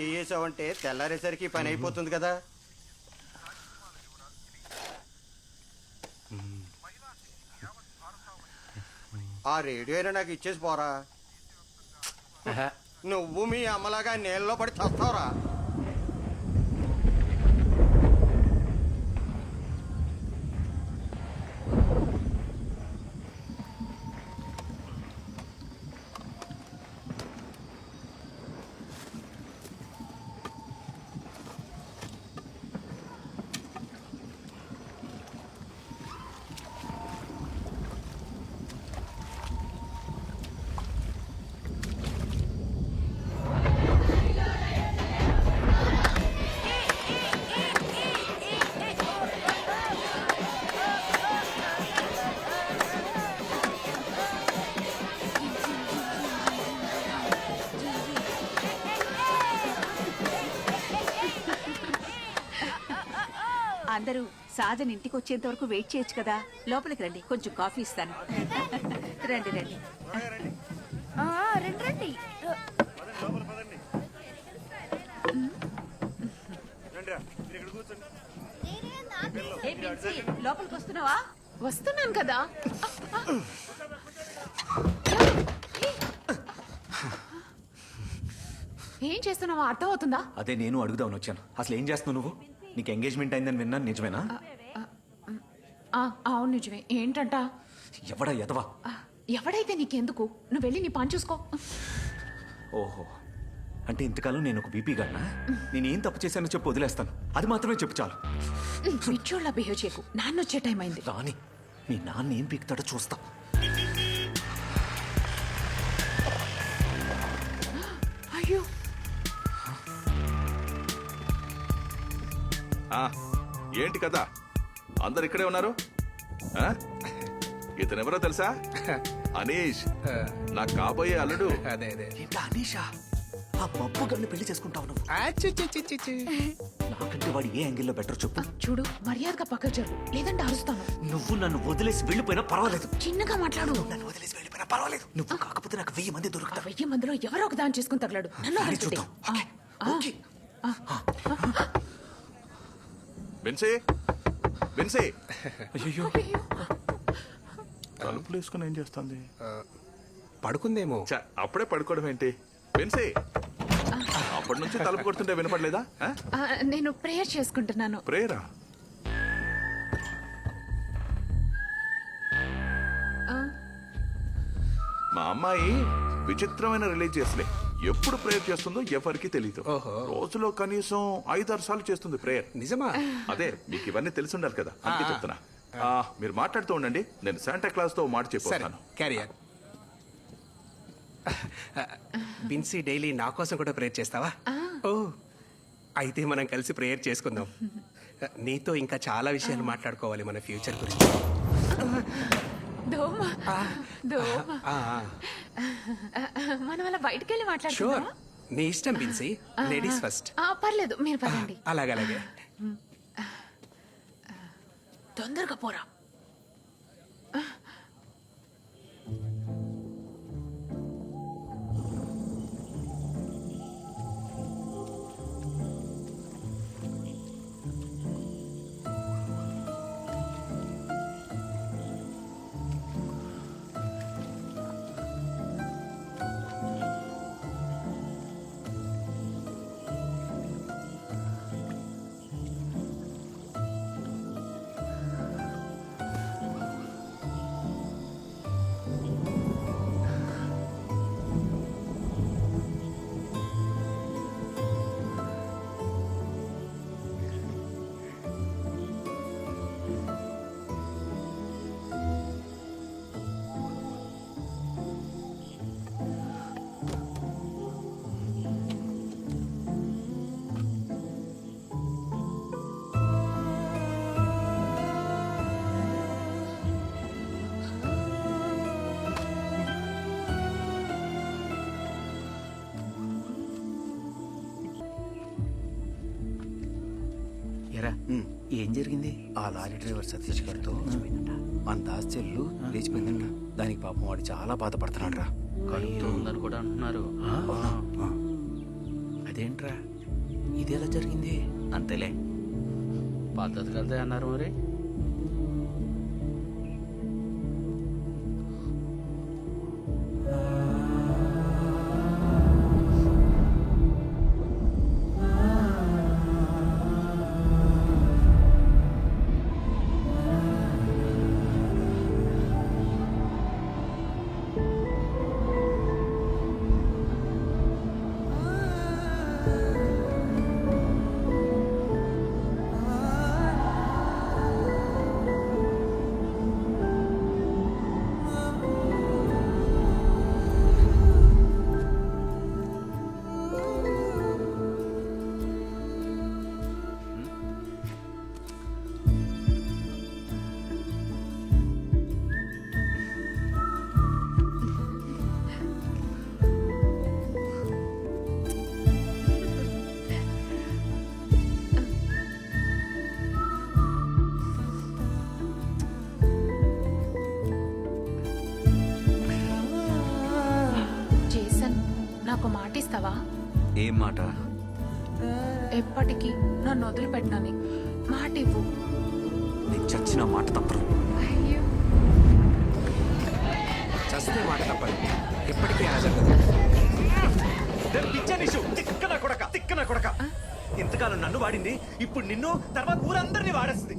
చేసావంటే తెల్లారేసరికి పని అయిపోతుంది కదా. ఆ రేడియో అయినా నాకు ఇచ్చేసి పోరా. నువ్వు మీ అమ్మలాగా నీళ్ళలో పడి చస్తావురా. అందరూ సాజన్ ఇంటికి వచ్చేంత వరకు వెయిట్ చేయొచ్చు కదా. లోపలికి రండి కొంచెం కాఫీ ఇస్తాను. రండి రండి. ఆ, రండి రండి. లోపలికి వస్తున్నావా? వస్తున్నాను కదా. ఏం చేస్తున్నావో అర్థం అవుతుందా అదే నేను అడుగుదామని వచ్చాను. అసలు ఏం చేస్తున్నావు నువ్వు? నీకు ఎంగేజ్మెంట్ అయిందని విన్నాను నిజమేనా? ఆ, అవును నిజమే. ఏంటంట? ఎవడా ఎదవా ఆ, ఎవడైతే నీకెందుకు? నువ్వు వెళ్ళి నీ పని చూసుకో. ఓహో. అంటే ఇంతకాలం నేను ఒక బీపీ గానా నేనేం తప్పు చేశానో చెప్పి వదిలేస్తాను. అది మాత్రమే చెప్పు చాలు. పిచ్చోళ్ళ బిహేవ్ చేయకు. నాన్న వచ్చే టైం అయింది. రాని మీ నాన్న ఏం పీకుతాడో చూస్తా. అయ్యో. ఏంటి కదా అందరు ఇక్కడే ఉన్నారు? ఆ? ఇతనెవరో తెలుసా? అనీష్. నా కాబోయే అల్లుడు. అదే అదే. ఏంటా అనీషా? ఆ మబ్బు గన్ను పెళ్ళి చేసుకుంటావు నువ్వు. ఆచి, చి, చి, చి, చి. నాకంటే వాడు ఏ యాంగిల్లో బెటర్ చెప్పు. చూడు మర్యాదగా పక్కకు జరుగు లేదంటే అరుస్తాను. నువ్వు నన్ను వదిలేసి వెళ్ళిపోయినా పర్వాలేదు. చిన్నగా మాట్లాడు. నన్ను వదిలేసి వెళ్ళిపోయినా పర్వాలేదు. నువ్వు కాకపోతే నాకు వెయ్యి మంది ఆ దొరుకుతారు వెయ్యి మందిలో ఎవరో ఒక దాన్ని చేసుకుని తగలాడు. నన్ను కానీ బెన్సీ? బెన్సీ? అయ్యో. తలుపులు వేసుకుని ఏం చేస్తుంది? పడుకుందేమో. ఛ, అప్పుడే పడుకోవడం ఏంటి? బెన్సీ? అప్పటి నుంచి తలుపు కొడుతుంటే వినపడలేదా? ఆ? ఆ, నేను ప్రేయర్ చేసుకుంటున్నాను. ప్రేయరా? మా అమ్మాయి విచిత్రమైన రిలీజియస్లే. ఎప్పుడు ప్రేయర్ చేస్తుందో ఎవరికి తెలియదు ఓహో. రోజులో కనీసం ఐదారు సార్లు చేస్తుంది ప్రేయర్. నిజమా? అదే మీకు ఇవన్నీ తెలిసి ఉండాలి కదా. అందుకే చెప్తున్నా. ఆ, మీరు మాట్లాడుతూ ఉండండి. నేను శాంటా క్లాస్తో మాట సరే చెప్పొస్తాను. క్యారియర్ బిన్సీ డైలీ నా కోసం కూడా ప్రేయర్ చేస్తావా? ఓ అయితే మనం కలిసి ప్రేయర్ చేసుకుందాం. నీతో ఇంకా చాలా విషయాలు మాట్లాడుకోవాలి మన ఫ్యూచర్ గురించి. దోమ దోమ మనం అలా బయటికి వెళ్ళి షూర్ మాట్లాడుకుందామా నీ ఇష్టం బిన్సీ. లేడీస్ ఫస్ట్ ఆ, పర్లేదు మీరు పదండి. అలాగే అలాగే. తొందరగా పోరా. ఏం జరిగింది? ఆ లారీ డ్రైవర్ సతీష్ గారితో మన దాస్ చెల్లు లేచిపోయిందంట. దానికి పాపం వాడు చాలా బాధపడుతున్నాడు రా ఉందని కూడా అంటున్నారు. అది అదేంట్రా? ఇది ఎలా జరిగింది? అంతేలే. పద్ధతి కదా అన్నారు మరి. నాకు మాట ఇస్తావా? ఏం మాట? ఎప్పటికీ నన్ను వదిలిపెట్టనని మాట ఇవ్వు. నీకు చచ్చిన మాట తప్పరు. అయ్యో. చస్తే మాట తప్పదు ఎప్పటికీ అలా జరగదు. తిక్కన కొడక తిక్కన కొడక. ఇంతకాలం నన్ను వాడింది ఇప్పుడు నిన్ను తర్వాత ఊరందరినీ వాడేస్తుంది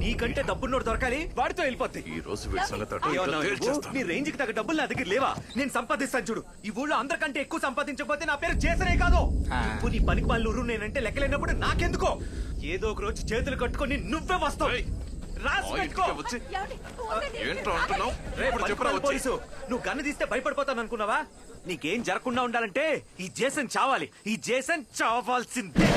నీకంటే డబ్బున్నోడు దొరకాలి వాడితో వెళ్ళిపోద్ది. ఈ రోజు వీడి సంగతి అటు ఇటు ఏమన్నావు నువ్వు? తేల్చేస్తాను. నీ రేంజ్కి తగ్గ డబ్బులు నా దగ్గర లేవా? నేను సంపాదిస్తాను చూడు. ఈ ఊళ్ళో అందరికంటే ఎక్కువ సంపాదించకపోతే నా పేరు చేసనే కాదు. ఇప్పుడు నీ పనికి పనులు ఊరు నేనంటే లెక్కలేనప్పుడు నాకెందుకో? ఏదో ఒక రోజు చేతులు కట్టుకొని నువ్వే వస్తావు. ఏయ్, రాసి ఆ పెట్టుకో. ఇంటికి వచ్చి ఏంట్రా అంటున్నావు? రే, ఇప్పుడు చెప్పరా పనికిమాలిన వచ్చి. పోలీసు నువ్వు గన్ను తీస్తే భయపడిపోతాను అనుకున్నావా? నీకేం జరగకుండా ఉండాలంటే ఈ జేసన్ చావాలి. ఈ జేసన్ చావాల్సిందే.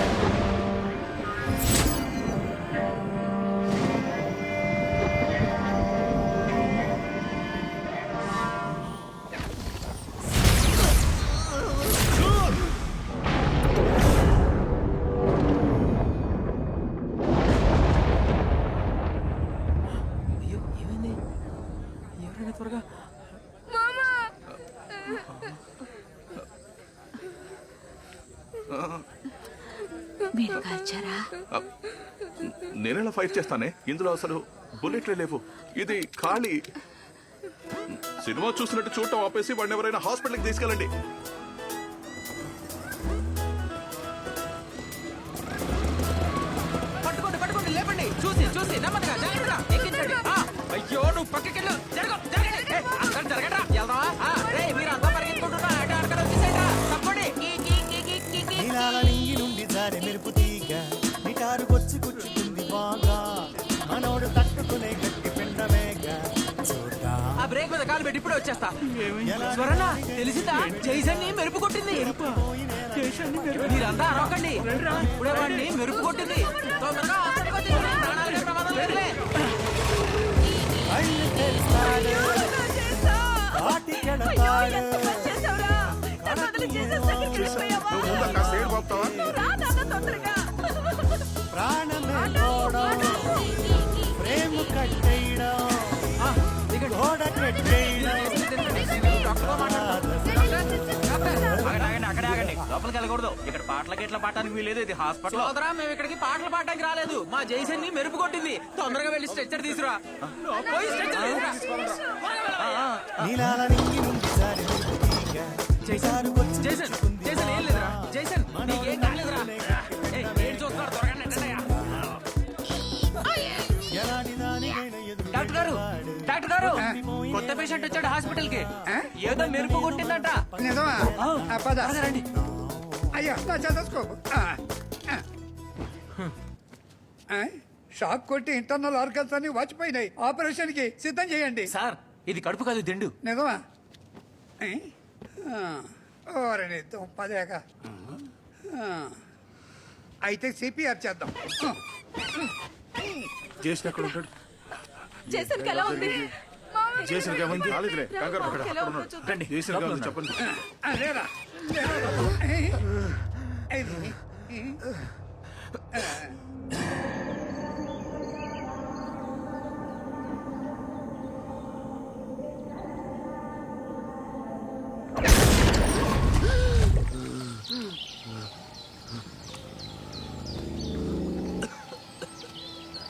మీరు కాల్చారా? నేనెలా ఫైట్ చేస్తానే? ఇందులో అసలు బుల్లెట్లే లేవు. ఇది ఖాళీ. సినిమా చూసినట్టు చూడటం ఆపేసి వాడిని ఎవరైనా హాస్పిటల్కి తీసుకెళ్ళండి. పట్టుకోండి పట్టుకోండి లేపండి. చూసి చూసి నెమ్మదిగా ఎక్కించండి. అయ్యో నువ్వు పక్కకెళ్ళు. ఆ బ్రేక్ మీద కాలు పెట్టి ఇప్పుడే వచ్చేస్తా స్వరణ తెలిసిందా జైసన్ని మెరుపు కొట్టింది మీరంతా అరవకండి ఇప్పుడే వాడిని మెరుపు కొట్టింది తొందరగా. ప్రాణాలకే ప్రమాదం లేదులే ప్రాణమే ప్రేమ కట్టేయడం అక్కడే ఆగండి లోపలికి వెళ్ళకూడదు ఇక్కడ పాటల గిట్ల పాడటానికి వీలేదు ఇది హాస్పిటల్ సోదరా మేము ఇక్కడికి పాటలు పాడటానికి రాలేదు. మా జైసన్ని మెరుపు కొట్టింది. తొందరగా వెళ్ళి స్ట్రెచ్చర్ తీసురా. పోయి స్ట్రెచ్చర్ తీసురా. నీలాల నింగి జైసన్ కూర్చుకుంది జైసన్ ఏం లేదురా. జైసన్ నీకేం కాలేదురా. డాక్టర్ గారు డాక్టర్ గారు కొత్త పేషెంట్ వచ్చాడు హాస్పిటల్కి ఏదో మెరుపు కొట్టిందంట. నిజమా? ఆ, పద. రండి. అయ్యా నా చదసుకోపు. షాక్ కొట్టి ఇంటర్నల్ ఆర్గన్స్ అన్ని వాచిపోయినాయి. ఆపరేషన్కి సిద్ధం చేయండి. సార్ ఇది కడుపు కాదు దిండు నిజమా? ఏ? ఆ, ఓరే నీ పదేక. అయితే సిపిఆర్ చేద్దాం. చేసిన ఎక్కడ ఉంటాడు జేసన్ ఎలా ఉంది చేసిన ఏమైంది కంగారు. ఎలా అక్కడ ఉందో ఉన్నాడు. చూద్దాం. రండి చేసిన కాదు చెప్పండి లేరా లేరా?